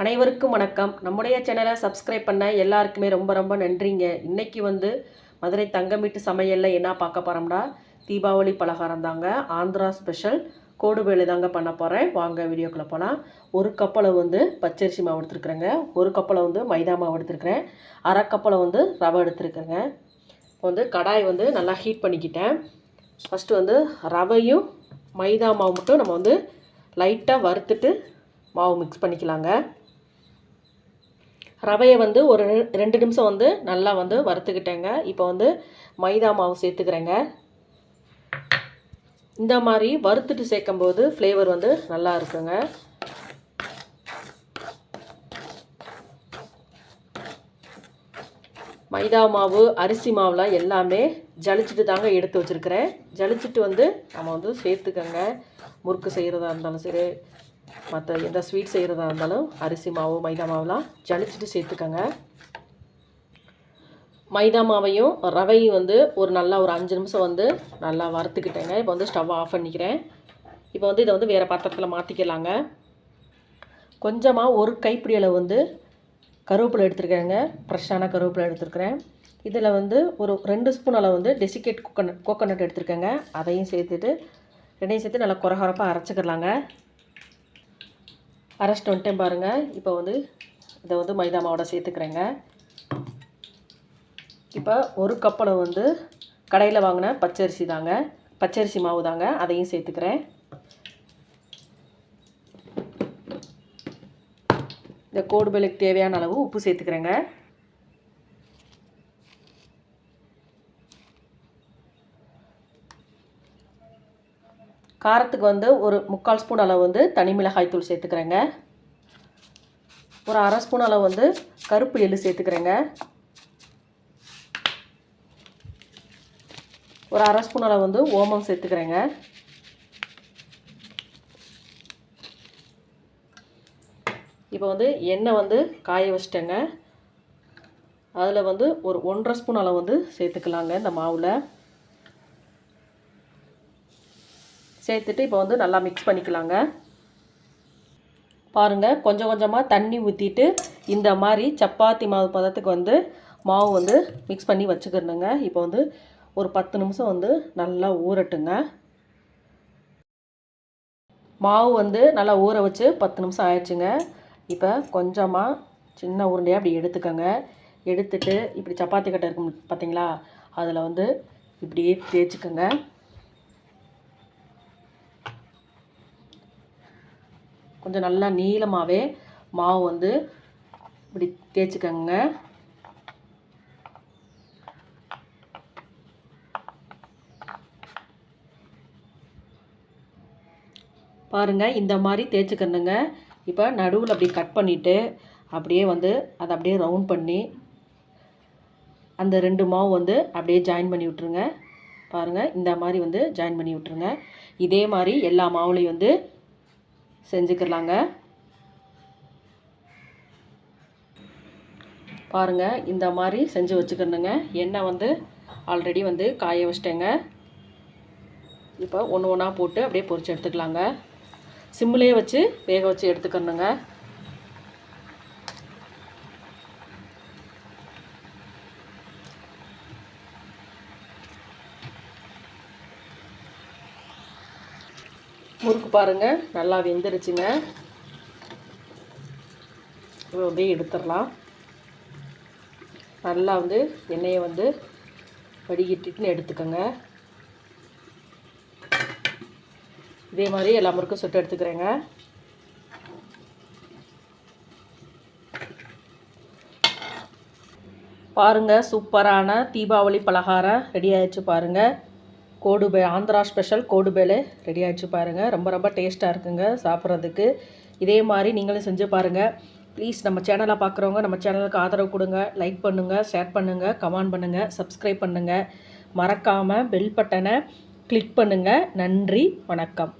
அனைவருக்கும் வணக்கம். நம்முடைய சேனலை சப்ஸ்கிரைப் பண்ண எல்லாருக்குமே ரொம்ப ரொம்ப நன்றிங்க. இன்றைக்கி வந்து மதுரை தங்கமீட்டு சமையலில் என்ன பார்க்க போகிறோம்னா தீபாவளி பலகாரம் தாங்க. ஆந்திரா ஸ்பெஷல் கோடுவேலு தாங்க பண்ண போகிறேன் வாங்க வீடியோக்குள்ளே போகலாம் ஒரு கப்பலை வந்து பச்சரிசி மாவு எடுத்துருக்குறேங்க. ஒரு கப்பலை வந்து மைதா மாவு எடுத்துருக்குறேன். அரை கப்பலை வந்து ரவை எடுத்துருக்குறேங்க. இப்போ வந்து கடாய் வந்து நல்லா ஹீட் பண்ணிக்கிட்டேன். ஃபஸ்ட்டு வந்து ரவையும் மைதா மாவு மட்டும் நம்ம வந்து லைட்டாக வறுத்துட்டு மாவு மிக்ஸ் பண்ணிக்கலாங்க. ரவையை வந்து ஒரு ரெண்டு நிமிஷம் வந்து நல்லா வந்து வறுத்துக்கிட்டேங்க. இப்போ வந்து மைதா மாவு சேர்த்துக்கிறேங்க. இந்த மாதிரி வறுத்துட்டு சேர்க்கும்போது ஃப்ளேவர் வந்து நல்லா இருக்குங்க. மைதா மாவு அரிசி மாவுலாம் எல்லாமே ஜலிச்சுட்டு தாங்க எடுத்து வச்சுருக்கிறேன். ஜலிச்சுட்டு வந்து நம்ம வந்து சேர்த்துக்கங்க. முறுக்கு செய்கிறதா இருந்தாலும் சரி மற்ற எந்த ஸ்வீட் செய்கிறதா இருந்தாலும் அரிசி மாவு மைதா மாவுலாம் ஜலிச்சுட்டு சேர்த்துக்கோங்க. மைதா மாவையும் ரவையும் வந்து ஒரு நல்லா ஒரு அஞ்சு நிமிஷம் வந்து நல்லா வறுத்துக்கிட்டேங்க. இப்போ வந்து ஸ்டவ் ஆஃப் பண்ணிக்கிறேன். இப்போ வந்து இதை வந்து வேறு பாத்திரத்தில் மாற்றிக்கலாங்க கொஞ்சமாக ஒரு கைப்பிடி அளவு வந்து கருவேப்பிலை எடுத்துருக்கேங்க. ஃப்ரெஷ்ஷான கருவேப்பிலை எடுத்துருக்கிறேன். இதில் வந்து ஒரு ரெண்டு ஸ்பூன் அளவு வந்து டெசிகேட் கோகனட் கோகோனட் எடுத்துருக்கேங்க. அதையும் சேர்த்துட்டு ரெண்டையும் சேர்த்து நல்லா குறகுறப்பாக அரைச்சிக்கிறலாங்க அரைச்சிட்டு வந்துட்டேன் பாருங்கள் இப்போ வந்து இதை வந்து மைதா மாவோட சேர்த்துக்கிறேங்க. இப்போ ஒரு கப்பலை வந்து கடையில் வாங்கின பச்சரிசி தாங்க. பச்சரிசி மாவு தாங்க. அதையும் சேர்த்துக்கிறேன். இந்த கோடுபலுக்கு தேவையான அளவு உப்பு சேர்த்துக்கிறேங்க. காரத்துக்கு வந்து ஒரு முக்கால் ஸ்பூன் அளவு வந்து தனி மிளகாய் தூள் சேர்த்துக்கிறேங்க. ஒரு அரை ஸ்பூன் அளவு வந்து கருப்பு எள்ளு சேர்த்துக்கிறேங்க. ஒரு அரை ஸ்பூன் அளவு வந்து ஓமம் சேர்த்துக்கிறேங்க. இப்போ வந்து எண்ணெய் வந்து காய வச்சிட்டேங்க. அதில் வந்து ஒரு ஒன்றரை ஸ்பூன் அளவு வந்து சேர்த்துக்கலாங்க இந்த மாவில். சேர்த்துட்டு இப்போ வந்து நல்லா மிக்ஸ் பண்ணிக்கலாங்க. பாருங்கள் கொஞ்சம் கொஞ்சமாக தண்ணி ஊற்றிட்டு இந்த மாதிரி சப்பாத்தி மாவு பதத்துக்கு வந்து மாவு வந்து மிக்ஸ் பண்ணி வச்சுக்கிறணுங்க இப்போ வந்து ஒரு பத்து நிமிஷம் வந்து நல்லா ஊறட்டுங்க. மாவு வந்து நல்லா ஊற வச்சு பத்து நிமிஷம் ஆயிடுச்சுங்க. இப்போ கொஞ்சமாக சின்ன உருண்டையாக அப்படி எடுத்துக்கோங்க. எடுத்துட்டு இப்படி சப்பாத்தி கட்டை இருக்கும் பார்த்தீங்களா அதில் வந்து இப்படியே தேய்ச்சிக்கோங்க. கொஞ்சம் நல்லா நீளமாகவே மாவு வந்து இப்படி தேய்ச்சிக்கங்க. பாருங்கள் இந்த மாதிரி தேய்ச்சிக்கணுங்க. இப்போ நடுவில் அப்படி கட் பண்ணிவிட்டு அப்படியே வந்து அதை அப்படியே ரவுண்ட் பண்ணி அந்த ரெண்டு மாவு வந்து அப்படியே ஜாயின் பண்ணி விட்ருங்க பாருங்கள் இந்த மாதிரி வந்து ஜாயின் பண்ணி விட்ருங்க இதே மாதிரி எல்லா மாவுலையும் வந்து செஞ்சுக்கலாங்க. பாருங்கள் இந்த மாதிரி செஞ்சு வச்சுக்கணுங்க. எண்ணெய் வந்து ஆல்ரெடி வந்து காய வச்சிட்டேங்க. இப்போ ஒன்று ஒன்றா போட்டு அப்படியே பொறிச்சு எடுத்துக்கலாங்க. சிம்மிலே வச்சு வேக வச்சு எடுத்துக்கணுங்க. முறுக்கு பாருங்கள் நல்லா வெந்துருச்சுங்க. அப்படியே எடுத்துடலாம். நல்லா வந்து எண்ணெயை வந்து வடிகட்டிட்டுன்னு எடுத்துக்கோங்க. இதே மாதிரி எல்லா முறுக்கும் சுட்டு எடுத்துக்கிறேங்க. பாருங்கள் சூப்பரான தீபாவளி பலகாரம் ரெடி ஆயிடுச்சு பாருங்கள் கோடுபே ஆந்திரா ஸ்பெஷல் கோடுபேலே ரெடி ஆகிடுச்சு பாருங்கள் ரொம்ப ரொம்ப டேஸ்ட்டாக இருக்குங்க சாப்பிட்றதுக்கு. இதே மாதிரி நீங்களும் செஞ்சு பாருங்கள் ப்ளீஸ் நம்ம சேனலை பார்க்குறவங்க நம்ம சேனலுக்கு ஆதரவு கொடுங்க. லைக் பண்ணுங்கள் ஷேர் பண்ணுங்கள் கமெண்ட் பண்ணுங்கள் சப்ஸ்கிரைப் பண்ணுங்கள் மறக்காமல் பெல் பட்டனை கிளிக் பண்ணுங்கள் நன்றி வணக்கம்.